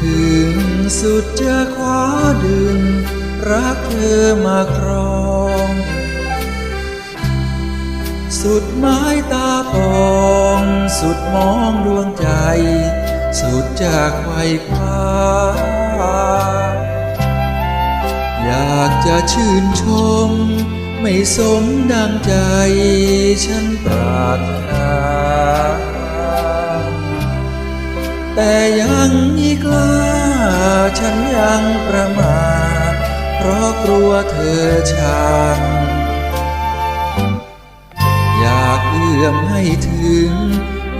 ถึงสุดจะคว้าดึง รักเธอมาครอง สุดไม้ตาปองสุดมองดวงใจ สุดจากไขว้คว้าอยากจะชื่นชม ไม่สมดังใจฉันปรารถนา แต่ยังอีกล้าฉันยังประมาทเพราะกลัวเธอชังอยากเอื้อมให้ถึง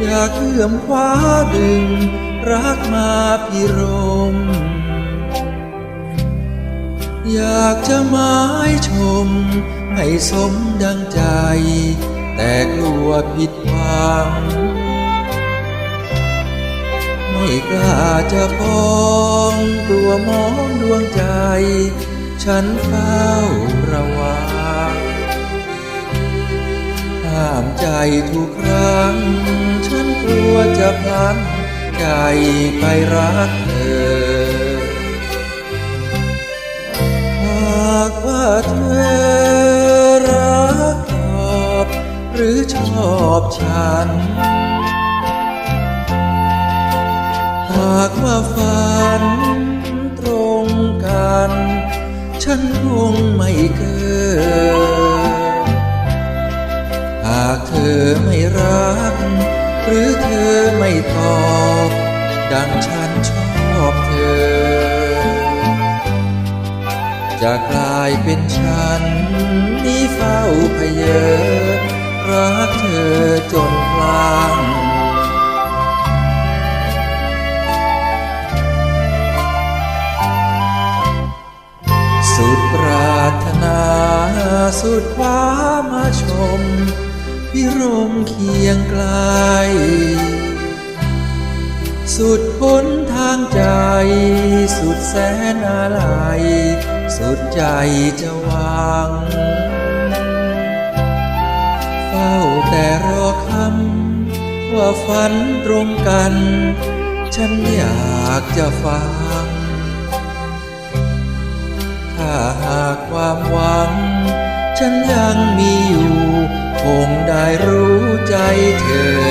อยากเอื้อมคว้าดึง รักมาพิรม อยากจะหมายชม ให้สมดังใจ แต่กลัวผิดหวัง ไม่กล้าจะพองกลัวมองดวงใจ ฉันเฝ้าระวังห้ามใจทุกครั้ง ฉันกลัวจะพลันใจไปรักเธอ หากว่าเธอรักตอบ หรือชอบฉัน หากว่าฝันตรงกัน ฉันคงไม่เกินหากเธอไม่รัก หรือเธอไม่ตอบ ดังฉันชอบเธอ จะกลายเป็นฉันนี่เฝ้าพเยอรักเธอจน สุดความมาชม พิรมเคียงไกล สุดพ้นทางใจ สุดแสนอะไรสุดใจจะวังเฝ้าแต่รอคำว่าฝันตรงกัน ฉันอยากจะฟัง ยังมีอยู่ คงได้รู้ใจเธอ